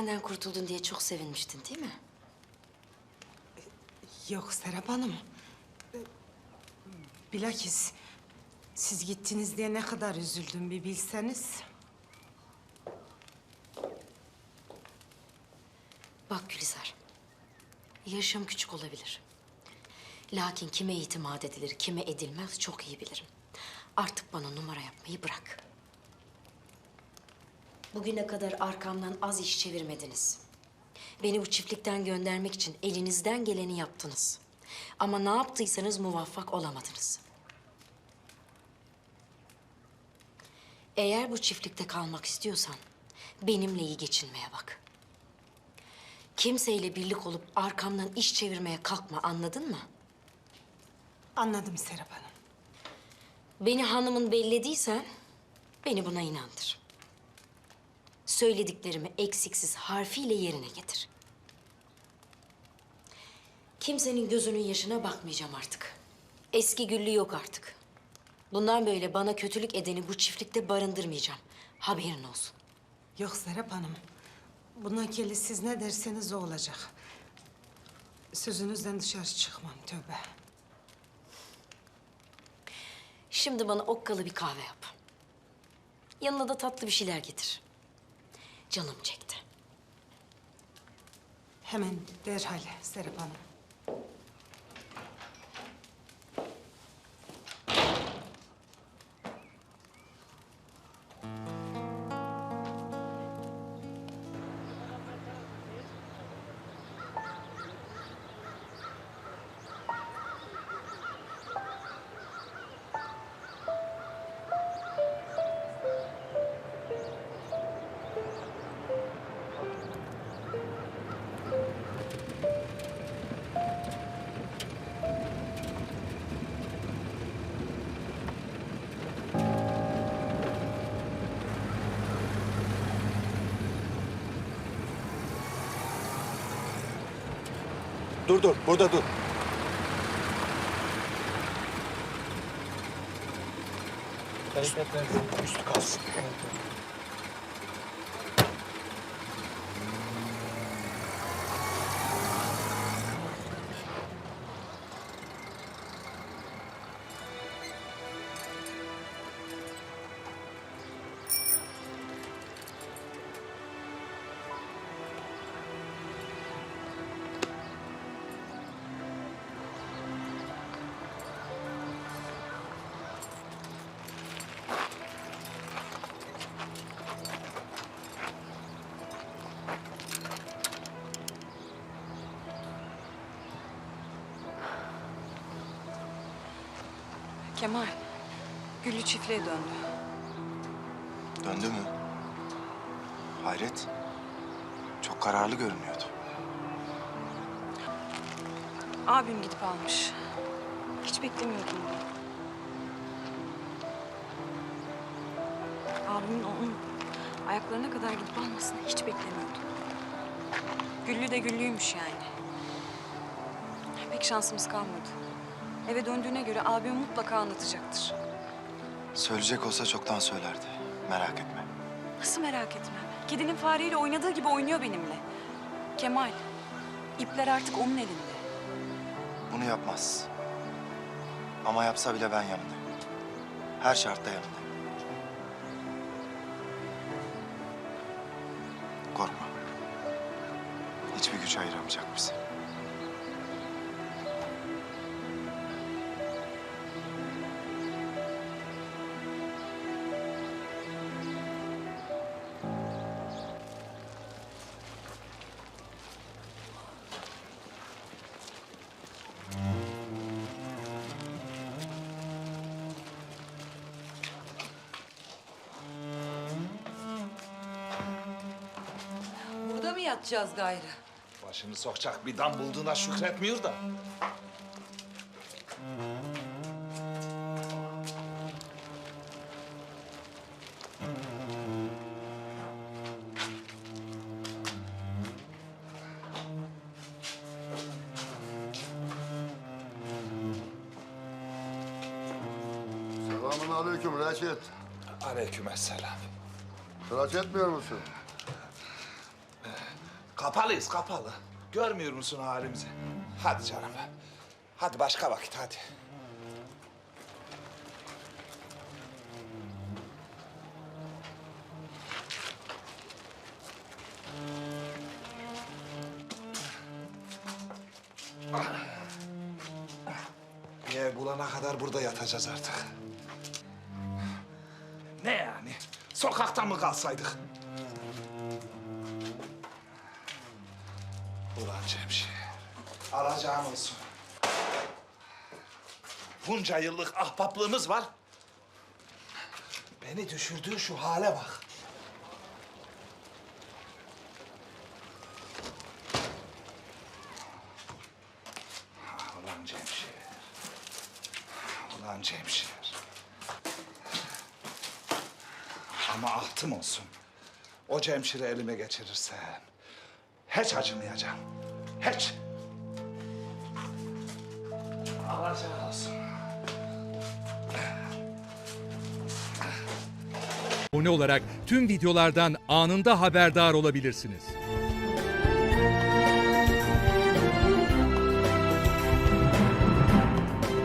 benden kurtuldun diye çok sevinmiştin değil mi? Yok Serap Hanım. Bilakis siz gittiniz diye ne kadar üzüldüm bir bilseniz. Bak Gülizar, yaşım küçük olabilir. Lakin kime itimat edilir, kime edilmez çok iyi bilirim. Artık bana numara yapmayı bırak. Bugüne kadar arkamdan az iş çevirmediniz. Beni bu çiftlikten göndermek için elinizden geleni yaptınız. Ama ne yaptıysanız muvaffak olamadınız. Eğer bu çiftlikte kalmak istiyorsan benimle iyi geçinmeye bak. Kimseyle birlik olup arkamdan iş çevirmeye kalkma anladın mı? Anladım Serap Hanım. Beni hanımın bellediysen beni buna inandır. Söylediklerimi eksiksiz harfiyle yerine getir. Kimsenin gözünün yaşına bakmayacağım artık. Eski güllü yok artık. Bundan böyle bana kötülük edeni bu çiftlikte barındırmayacağım. Haberin olsun. Yok Serap Hanım. Bundan kelli siz ne derseniz o olacak. Sözünüzden dışarı çıkmam tövbe. Şimdi bana okkalı bir kahve yap. Yanına da tatlı bir şeyler getir. Canım çekti. Hemen derhal Serap Hanım. Dur dur, burada dur. Üstü kalsın. Kemal, Güllü çiftliğe döndü. Döndü mü? Hayret. Çok kararlı görünüyordu. Abim gidip almış. Hiç beklemiyordum bunu. Abimin onun ayaklarına kadar gidip almasını hiç beklemiyordum. Güllü de Güllü'ymüş yani. Pek şansımız kalmadı. Eve döndüğüne göre abim mutlaka anlatacaktır. Söyleyecek olsa çoktan söylerdi. Merak etme. Nasıl merak etmem. Kedinin fareyle oynadığı gibi oynuyor benimle. Kemal, ipler artık onun elinde. Bunu yapmaz. Ama yapsa bile ben yanındayım. Her şartta yanındayım. Korkma. Hiçbir güç ayıramayacak bizi. Mı yatacağız gayrı? Başını sokacak bir dam bulduğuna şükretmiyor da. Selamun aleyküm Reşit. Aleykümselam. Tıraş etmiyor musun? Kapalıyız kapalı. Görmüyor musun halimizi? Hadi canım. Hadi başka vakit hadi. Ev bulana kadar burada yatacağız artık. Ne yani? Sokakta mı kalsaydık? Ulan Cemşir, alacağım olsun. Bunca yıllık ahbaplığımız var. Beni düşürdüğü şu hale bak. Ah, Ulan Cemşir. Ulan Cemşir. Ama ahtım olsun. O Cemşir'i elime geçirirsem hiç acımayacağım. Hiç. Alacağım olsun. abone olarak tüm videolardan anında haberdar olabilirsiniz.